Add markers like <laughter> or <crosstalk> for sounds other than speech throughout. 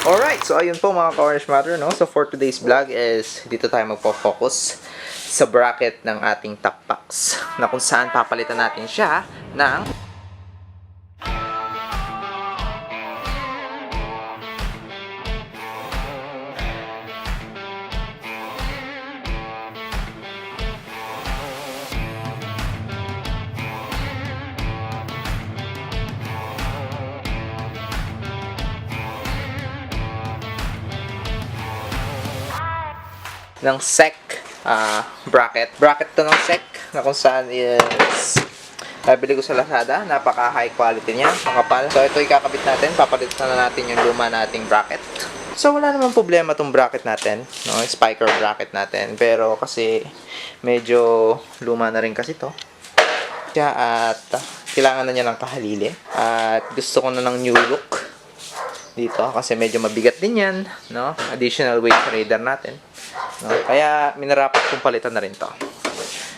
Alright, so ayun po mga ka-Orange Matter, no? So for today's vlog is dito tayo magpo-focus sa bracket ng ating top box na kung saan papalitan natin siya ng ng SEC ah, bracket. Bracket to ng SEC na kung saan is nabili ko sa Lazada. Napaka high quality niya. Makapal. So ito ikakabit natin. Papalitan na natin yung luma nating bracket. So wala naman problema tong bracket natin. No? Spiker bracket natin. Pero kasi medyo luma na rin kasi to. Siya at kailangan na niya ng kahalili. At gusto ko na ng new look dito kasi medyo mabigat din yan, no? Additional weight radar natin. No? Kaya minarapat kong palitan na rin to.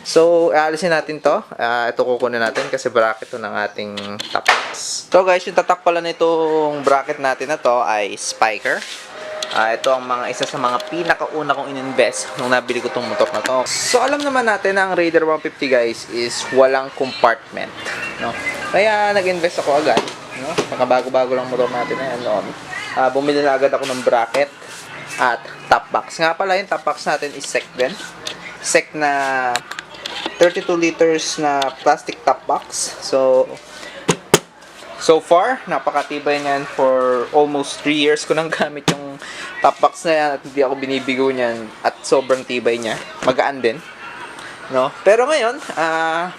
So, aalisin natin to. Ah, ito kukunin natin kasi bracket to ng ating box. So guys, yung tatak pala nitong bracket natin na to ay spiker. Ah, ito ang mga isa sa mga pinakauna kong in-invest nung nabili ko tong motor na to. So, alam naman natin na ang Raider 150 guys is walang compartment. No? Kaya nag-invest ako agad. No? Mga bago-bago lang motor natin na yan noon. Ah, bumili na agad ako ng bracket at top box. Nga pala yung top box natin is SEC din. SEC na 32 liters na plastic top box. So, so far, napakatibay niyan for almost 3 years ko nang <laughs> gamit yung top box na yan at hindi ako binibigo niyan at sobrang tibay niya. Magaan din. No? Pero ngayon, ah,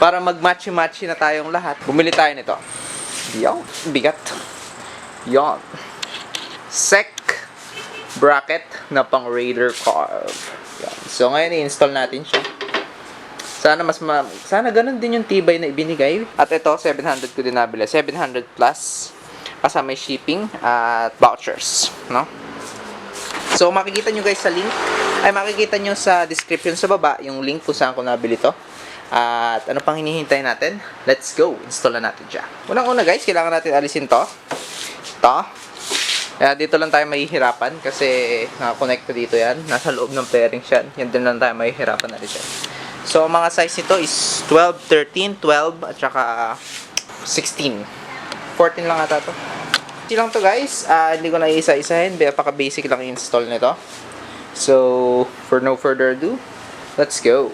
para mag-matchy-matchy na tayong lahat, bumili tayo nito. Yan, bigat. Yan. Sec bracket na pang Raider carve. Yan. So ngayon i-install natin siya. Sana mas ma sana ganun din yung tibay na ibinigay. At ito 700 ko din nabili. 700 plus kasama yung shipping at vouchers, no? So makikita nyo guys sa link ay makikita nyo sa description sa baba yung link kung saan ko nabili to. At ano pang hinihintay natin? Let's go! Install na natin siya. Unang-una guys, kailangan natin alisin to. To. Kaya dito lang tayo mahihirapan kasi nakakonect ko dito yan. Nasa loob ng pairing siya. Yan din lang tayo mahihirapan na rin siya. So, mga size nito is 12, 13, 12, at saka 16. 14 lang ata to. Hindi lang to guys. Ah, hindi ko na isa-isahin. Napaka-basic lang yung install nito. So, for no further ado, let's go.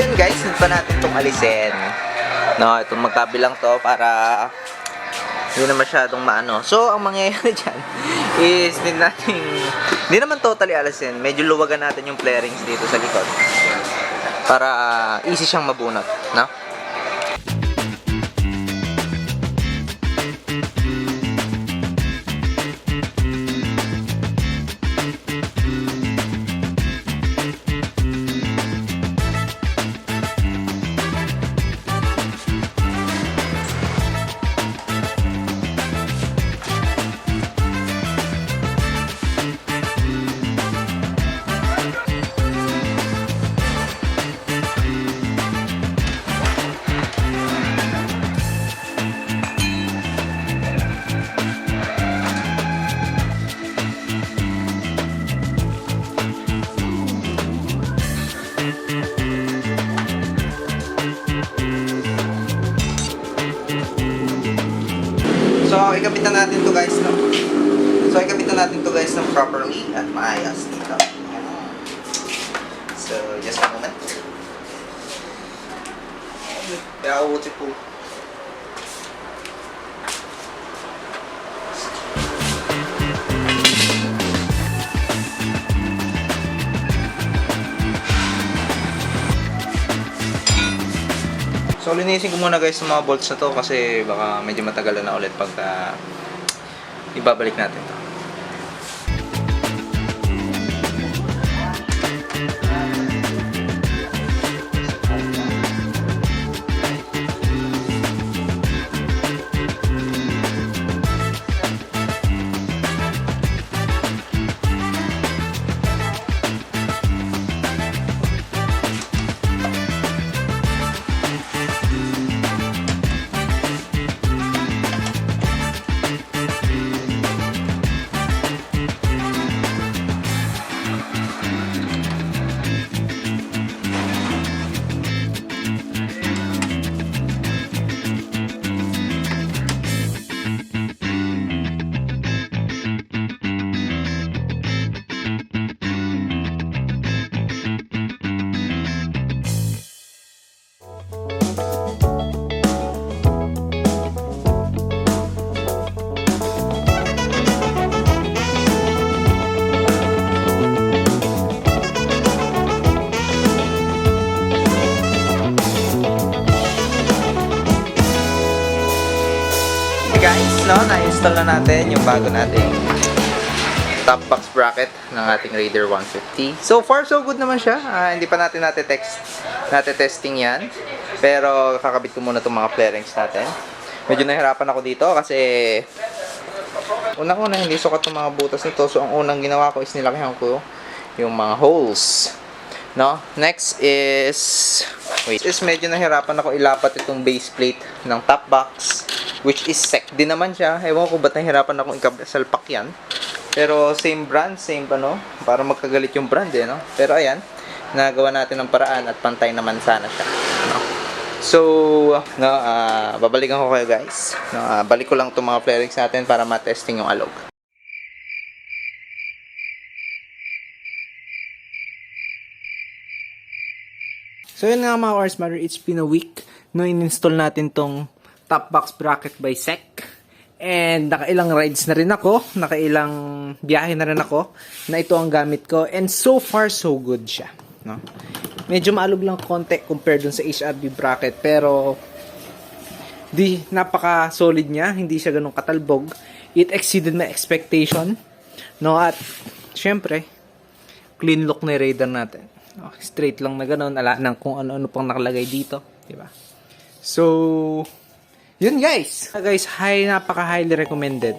So, ayun guys, hindi pa natin itong alisin. No, itong magkabilang to para hindi na masyadong maano. So, ang mangyayari <laughs> dyan is hindi natin, hindi naman totally alisin. Medyo luwagan natin yung flarings dito sa likod. Para ah, easy siyang mabunot. No? Na natin to guys, no? So, ikabit na natin to guys ng properly at maayos dito. So, just a moment. Kaya uti po. So, linisin ko muna guys yung mga bolts na to kasi baka medyo matagalan na ulit pagka ibabalik natin to. No, na-install na natin yung bago nating top box bracket ng ating Raider 150. So far, so good naman siya. Ah, hindi pa natin nate-text, nate-testing yan. Pero kakabit ko muna itong mga flarings natin. Medyo nahirapan ako dito kasi unang-una hindi sukat ng mga butas nito. So ang unang ginawa ko is nilakihan ko yung mga holes. No? Next is wait, is medyo nahirapan ako ilapat itong base plate ng top box which is sec din naman siya. Ewan ko ba't nahirapan akong ikasalpak yan. Pero same brand, same ano, para magkagalit yung brand eh, no? Pero ayan, nagawa natin ng paraan at pantay naman sana siya. No? So, no, ah, babalikan ko kayo guys. No, ah, balik ko lang itong mga flarings natin para matesting yung alog. So yun nga mga Ars Matter, it's been a week no in-install natin tong top box bracket by SEC. And nakailang rides na rin ako, nakailang biyahe na rin ako na ito ang gamit ko. And so far, so good siya. No? Medyo maalog lang konti compared dun sa HRB bracket pero di napaka solid niya, hindi siya ganun katalbog. It exceeded my expectation. No at syempre clean look na radar natin. Oh, straight lang na ganun, ala nang kung ano-ano pang nakalagay dito, di ba? So, yun guys. Uh, guys, high napaka highly recommended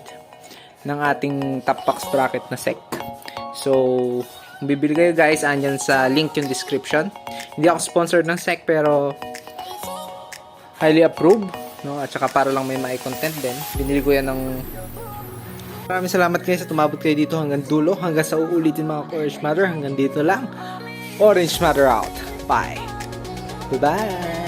ng ating top box bracket na sec. So, kung bibili kayo guys, andyan sa link yung description. Hindi ako sponsored ng sec pero highly approved, no? At saka para lang may may content din. Binili ko yan ng Maraming salamat guys sa tumabot kayo dito hanggang dulo. Hanggang sa uulitin mga Orange Matter. Hanggang dito lang. Orange Matter out. Bye. Bye-bye.